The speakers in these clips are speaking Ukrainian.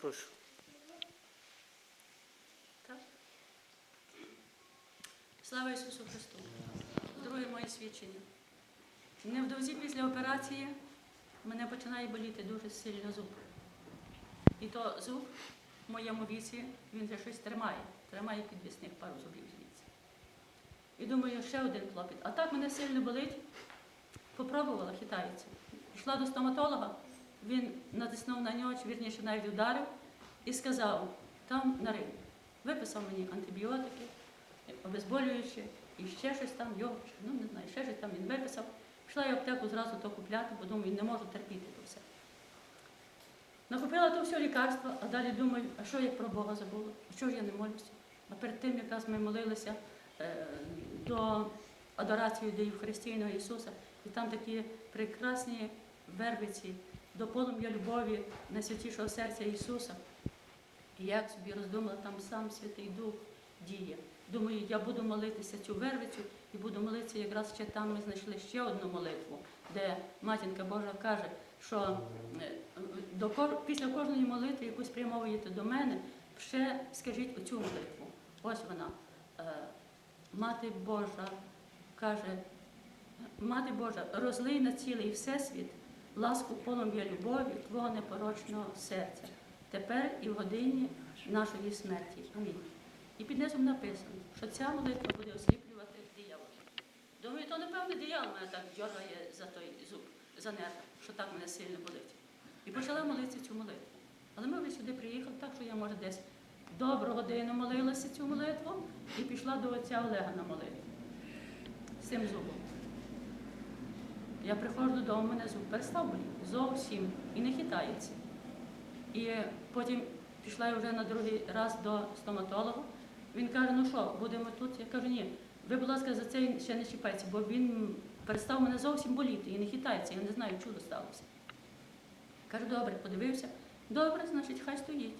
Прошу. Слава Ісусу Христу! Друге моє свідчення. Невдовзі після операції мене починає боліти дуже сильно зуб. І то зуб в моєму віці, він вже щось тримає, тримає підвісних пару зубів звідси. І думаю, ще один клопіт. А так мене сильно болить, попробувала, хитається. Пішла до стоматолога, він натиснув на нього, чи вірніше навіть ударив, і сказав, там на ринку. Виписав мені антибіотики, обезболюючі, і ще щось там, його, ну не знаю, ще щось там він виписав. Пішла я в аптеку зразу то купляти, бо думаю, не можу терпіти то все. Накупила то все лікарство, а далі думаю, а що я про Бога забула? А чого ж я не молюся? А перед тим, якраз ми молилися е, до адорації до Євхаристійного Ісуса, і там такі прекрасні вервиці до полум'я любові найсвятішого серця Ісуса. І як собі роздумала, там сам Святий Дух діє. Думаю, я буду молитися цю вервицю і буду молитися якраз ще там ми знайшли ще одну молитву, де Матінка Божа каже, що е, до, після кожної молитви, яку спрямовуєте до мене, ще скажіть оцю молитву. Ось вона. Е, Мати Божа каже, Мати Божа, розлий на цілий всесвіт ласку полум'я любові Твого непорочного серця, тепер і в годині нашої смерті. Амінь. І під низом написано, що ця молитва буде осліплювати диявола. Думаю, то напевне диявол мене так дьоргає за той зуб, за нерв, що так мене сильно болить. І почала молитися цю молитву. Але ми вже сюди приїхали, так що я, може, десь добру годину молилася цю молитву і пішла до отця Олега на молитву з цим зубом. Я приходжу додому, мене зуб перестав боліти зовсім і не хитається. І потім пішла я вже на другий раз до стоматолога. Він каже, ну що, будемо тут? Я кажу, ні, ви, будь ласка, за це ще не чіпайте, бо він перестав мене зовсім боліти і не хитається, я не знаю, чудо сталося. Кажу, добре, подивився. Добре, значить, хай стоїть.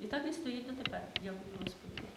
І так і стоїть дотепер. Дякую Господу.